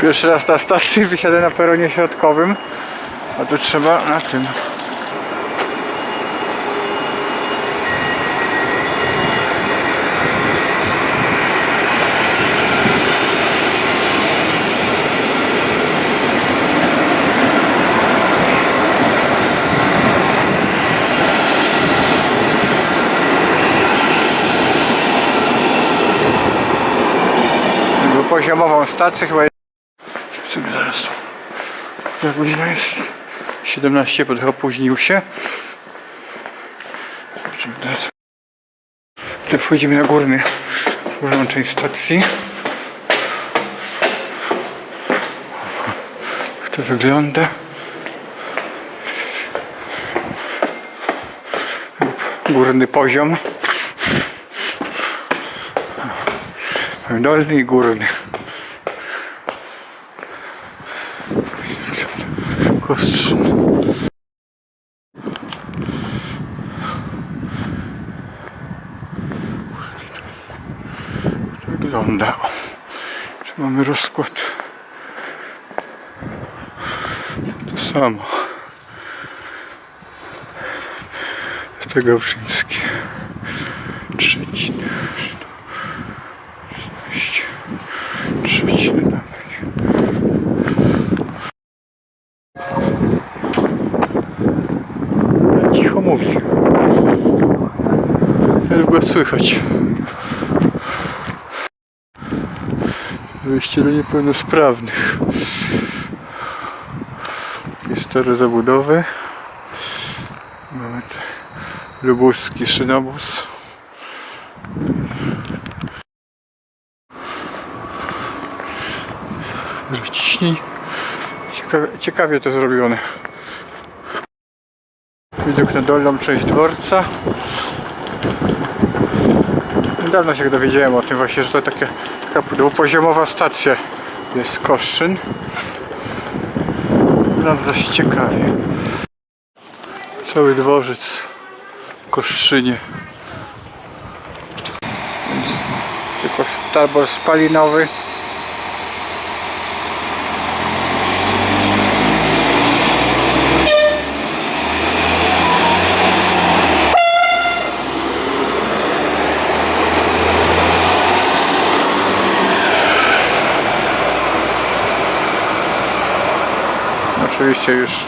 Pierwszy raz na stacji wysiadę na peronie środkowym, a tu trzeba na tym. Poziomową stację chyba sobie zaraz. Jak godzina jest? 17, bo trochę opóźnił się. Teraz. Wchodzimy na górny, górną część stacji. Jak to wygląda? Górny poziom. Dolny i górny. Kostrzyn. Wygląda. Tu mamy rozkład. To samo. Stegałczyński. Trzecin. Słychać. Wyjście do niepełnosprawnych. Jest tory zabudowy. Mamy lubuski szynobus. Ciśnij. Ciekawie, ciekawie to zrobione. Widok na dolną część dworca. Niedawno się dowiedziałem o tym właśnie, że to taka, dwupoziomowa stacja jest Koszczyn. Wygląda dość ciekawie. Cały dworzec w Koszczynie. Więc tylko tabor spalinowy. Oczywiście już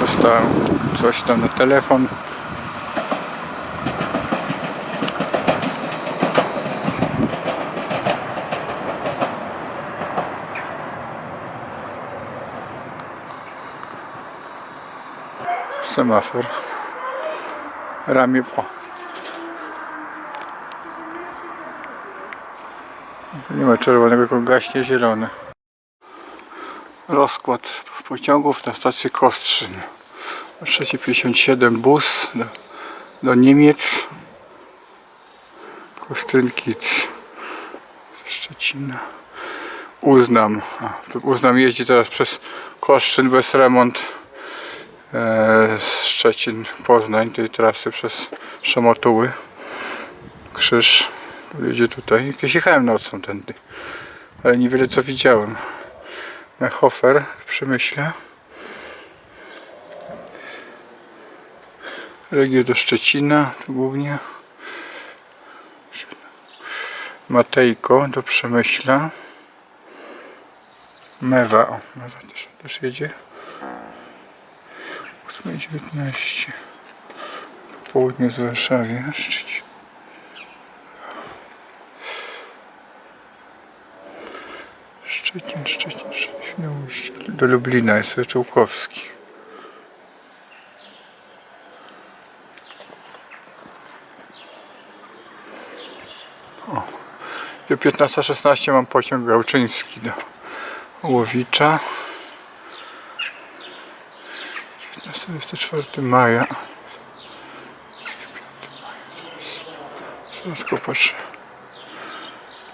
dostałem coś tam na telefon. Semafor. Ramię. Nie ma czerwonego, tylko gaśnie zielone rozkład pociągów na stacji Kostrzyn. 357 bus do, do Niemiec. Kostryn-Kic. Szczecina. Uznam. A, Uznam jeździ teraz przez Koszczyn bez remont. E, Szczecin, Poznań, tej trasy przez Szamotuły. Krzyż. Jedzie tutaj. Jakieś jechałem nocą tędy. Ale niewiele co widziałem. Hofer w Przemyśle. Regio do Szczecina, tu głównie. Matejko do Przemyśla. Mewa, o, Mewa też, też jedzie. 8.19. Południe z Warszawie, Szczecin. Szczecin, Szczecin. Do Lublina jest Czołkowski. O, do 15.16 mam pociąg gałczyński do Łowicza. 24 maja. 25 maja teraz. Zaraz tylko patrzę.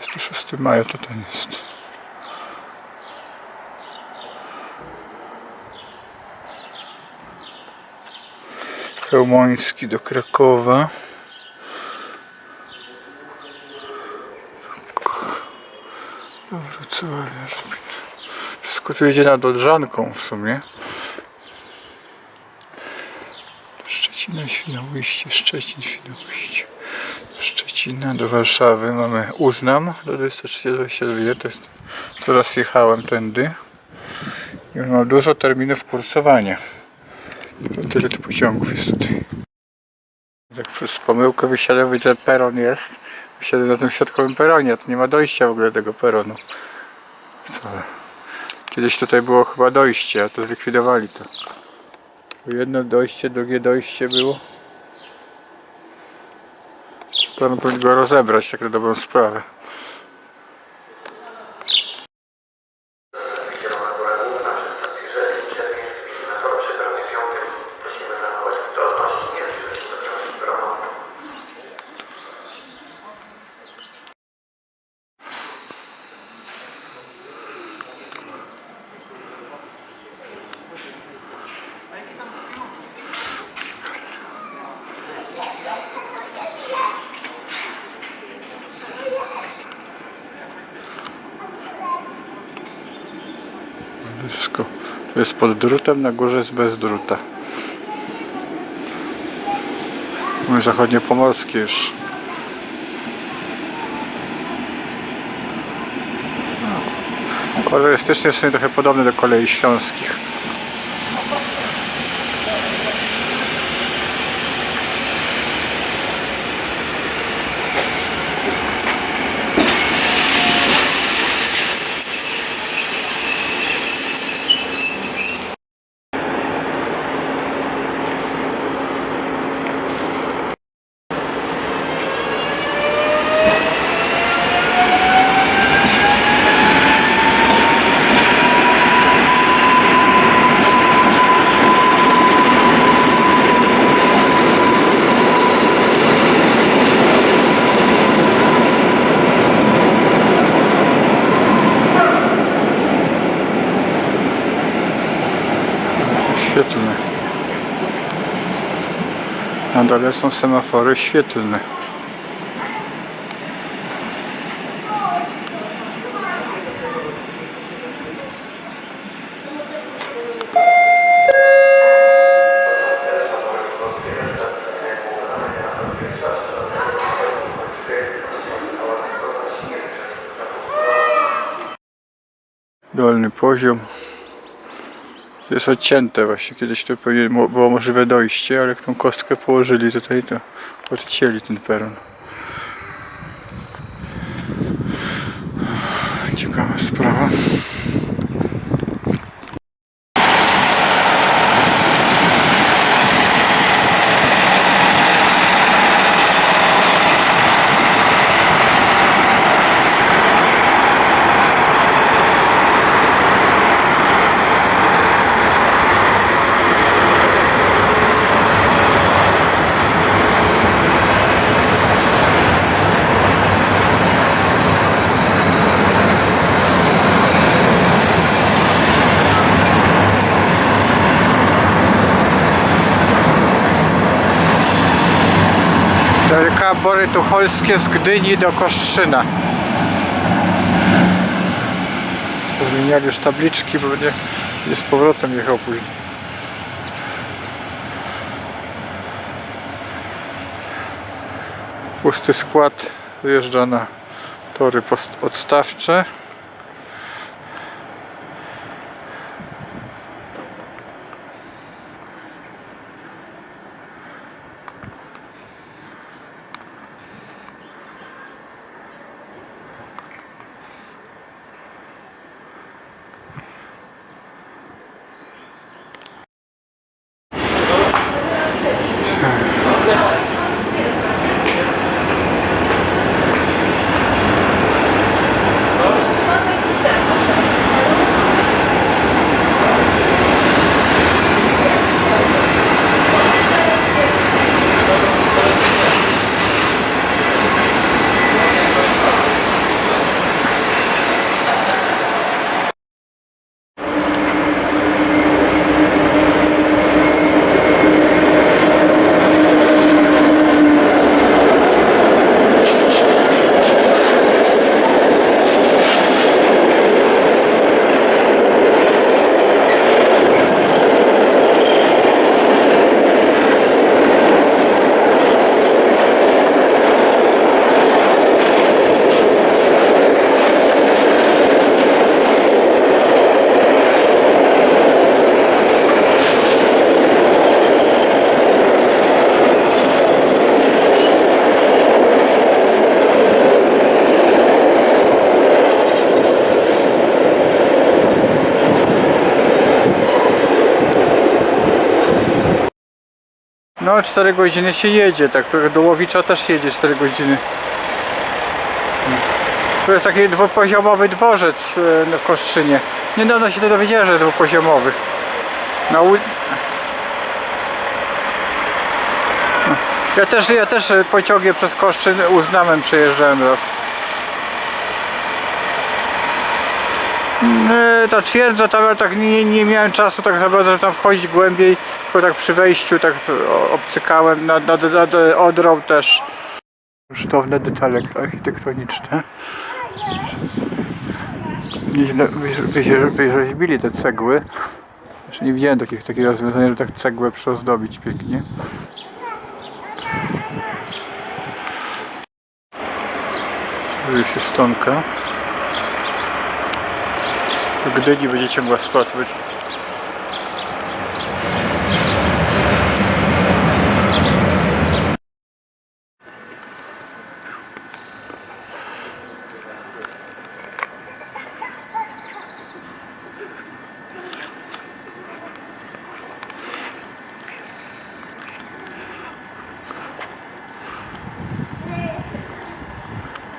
26 maja to ten jest. Chełmoński do Krakowa. Do Wrocławia. Wszystko tu jedzie nad Odrzanką w sumie. Szczecina, Świnoujście, Szczecin, Świnoujście. Szczecina do Warszawy mamy Uznam do 23-22, to jest coraz jechałem tędy i on ma dużo terminów kursowania. Tyle tu pociągów jest tutaj. Jak przez pomyłkę wysiadłem, widzę peron jest. Wysiadłem na tym środkowym peronie, tu nie ma dojścia w ogóle tego peronu. Kiedyś tutaj było chyba dojście, a to zlikwidowali to. Jedno dojście, drugie dojście było. Powinien go rozebrać, tak na dobrą sprawę. Wszystko. Tu jest pod drutem, na górze jest bez druta. Mamy zachodnie pomorskie już. No. Kolorystycznie są trochę podobne do kolei śląskich. Świetlne. Na dole są semafory świetlne. Dolny poziom. Jest odcięte właśnie. Kiedyś tu pewnie było możliwe dojście, ale jak tą kostkę położyli tutaj, to odcięli ten peron. Ciekawa sprawa. TLK Bory Tucholskie z Gdyni do Kostrzyna. Zmieniali już tabliczki, bo będzie, będzie z powrotem jechał później. Pusty skład wyjeżdża na tory odstawcze. No 4 godziny się jedzie, tak, do Łowicza też jedzie 4 godziny. To jest taki dwupoziomowy dworzec e, w Kostrzynie. Niedawno się to dowiedziałem, że dwupoziomowy. Na ul... Ja też, ja też e, pociągiem przez Koszczyn uznałem przejeżdżałem raz. Ta twierdza ale tak nie, nie miałem czasu tak naprawdę, że tam wchodzić głębiej, tylko tak przy wejściu tak o- obcykałem nad, nad, nad Odrą też. Kosztowne detale architektoniczne. Nieźle wy- wy- wyrzeźbili te cegły. Jeszcze nie widziałem takich, takiego rozwiązania, że tak cegłę przyozdobić pięknie. Już jest stonka. Gdyni będzie ciągła spad. wy-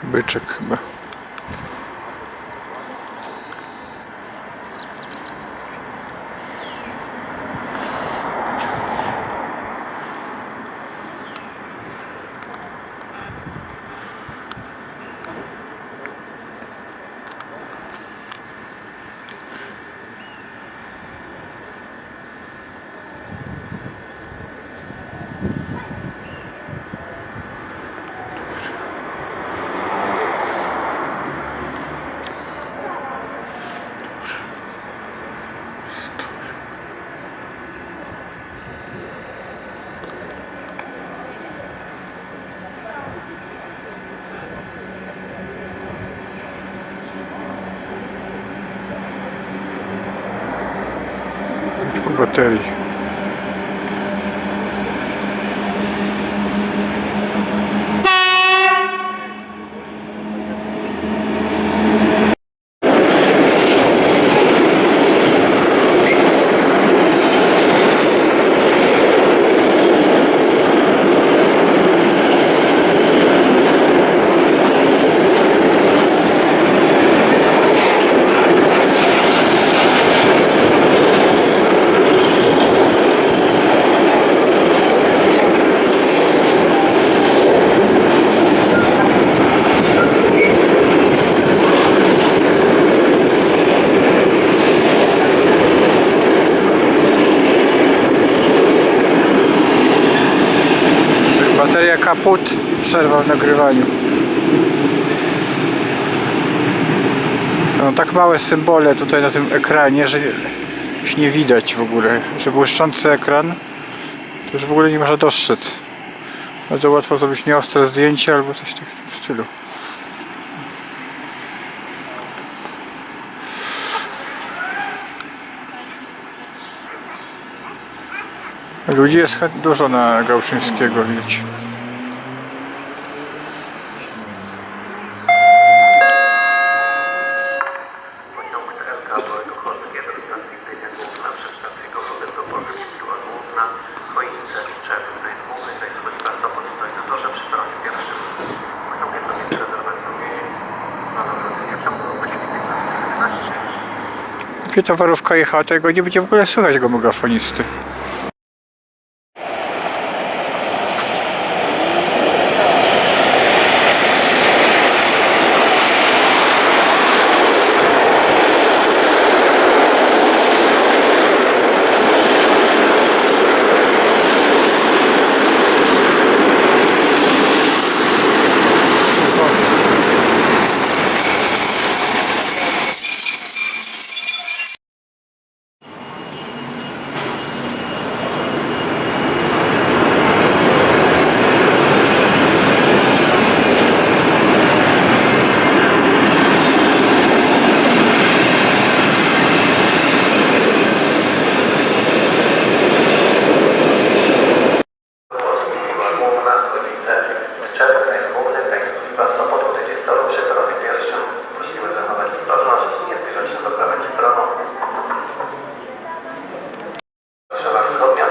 Byczek chyba. 30. kaput i przerwa w nagrywaniu. No, tak małe symbole tutaj na tym ekranie, że ich nie widać w ogóle. Że błyszczący ekran, to już w ogóle nie można dostrzec. No to łatwo zrobić nieostre zdjęcie albo coś tak w tym stylu. Ludzi jest dużo na Gałczyńskiego, widać. 15.11. Gdzie towarówka jechała, to jego nie będzie w ogóle słychać go megafonisty.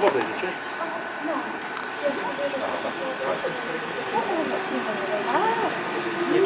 Wodę idziecie? Nie